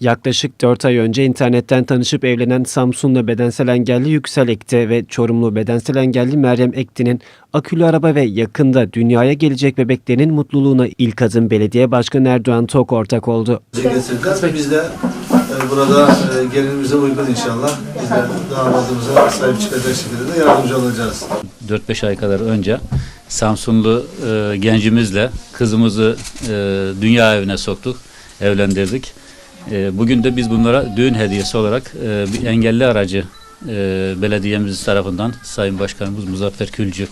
Yaklaşık 4 ay önce internetten tanışıp evlenen Samsunlu bedensel engelli Yüksel Ekti ve Çorumlu bedensel engelli Meryem Ekti'nin akülü araba ve yakında dünyaya gelecek bebeklerinin mutluluğuna ilk adım belediye başkanı Erdoğan Tok ortak oldu. ve biz de e, burada e, gelinimize uygun inşallah biz de damadımıza sahip çıkacak şekilde de yardımcı olacağız. 4-5 ay kadar önce Samsunlu e, gencimizle kızımızı dünya evine soktuk, evlendirdik. E, bugün de biz bunlara düğün hediyesi olarak e, bir engelli aracı e, belediyemiz tarafından Sayın Başkanımız Muzaffer Külcü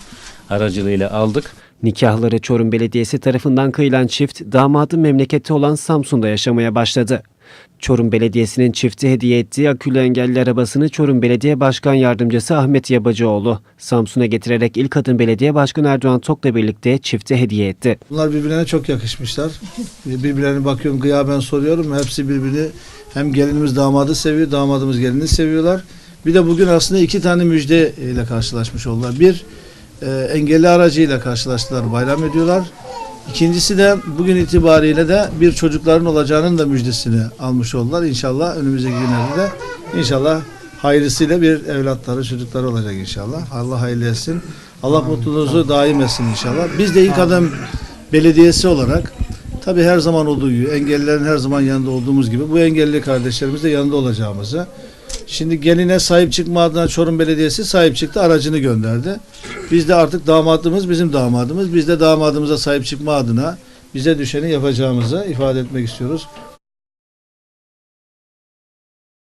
aracılığıyla aldık. Nikahları Çorum Belediyesi tarafından kıyılan çift damadın memleketi olan Samsun'da yaşamaya başladı. Çorum Belediyesi'nin çifti hediye ettiği akülü engelli arabasını Çorum Belediye Başkan Yardımcısı Ahmet Yabacıoğlu Samsun'a getirerek ilk adım Belediye Başkanı Erdoğan Tok'la birlikte çifte hediye etti. Bunlar birbirlerine çok yakışmışlar. Birbirlerine bakıyorum gıyaben soruyorum. Hepsi birbirini hem gelinimiz damadı seviyor, damadımız gelini seviyorlar. Bir de bugün aslında iki tane müjde ile karşılaşmış oldular. Bir, e, engelli aracıyla karşılaştılar, bayram ediyorlar. İkincisi de bugün itibariyle de bir çocukların olacağının da müjdesini almış oldular. İnşallah önümüzdeki günlerde de inşallah hayırlısıyla bir evlatları, çocukları olacak inşallah. Allah hayırlı etsin. Allah mutluluğunuzu daim etsin inşallah. Biz de ilk adım belediyesi olarak tabii her zaman olduğu gibi engellilerin her zaman yanında olduğumuz gibi bu engelli kardeşlerimiz de yanında olacağımızı Şimdi geline sahip çıkma adına Çorum Belediyesi sahip çıktı, aracını gönderdi. Biz de artık damadımız bizim damadımız. Biz de damadımıza sahip çıkma adına bize düşeni yapacağımızı ifade etmek istiyoruz.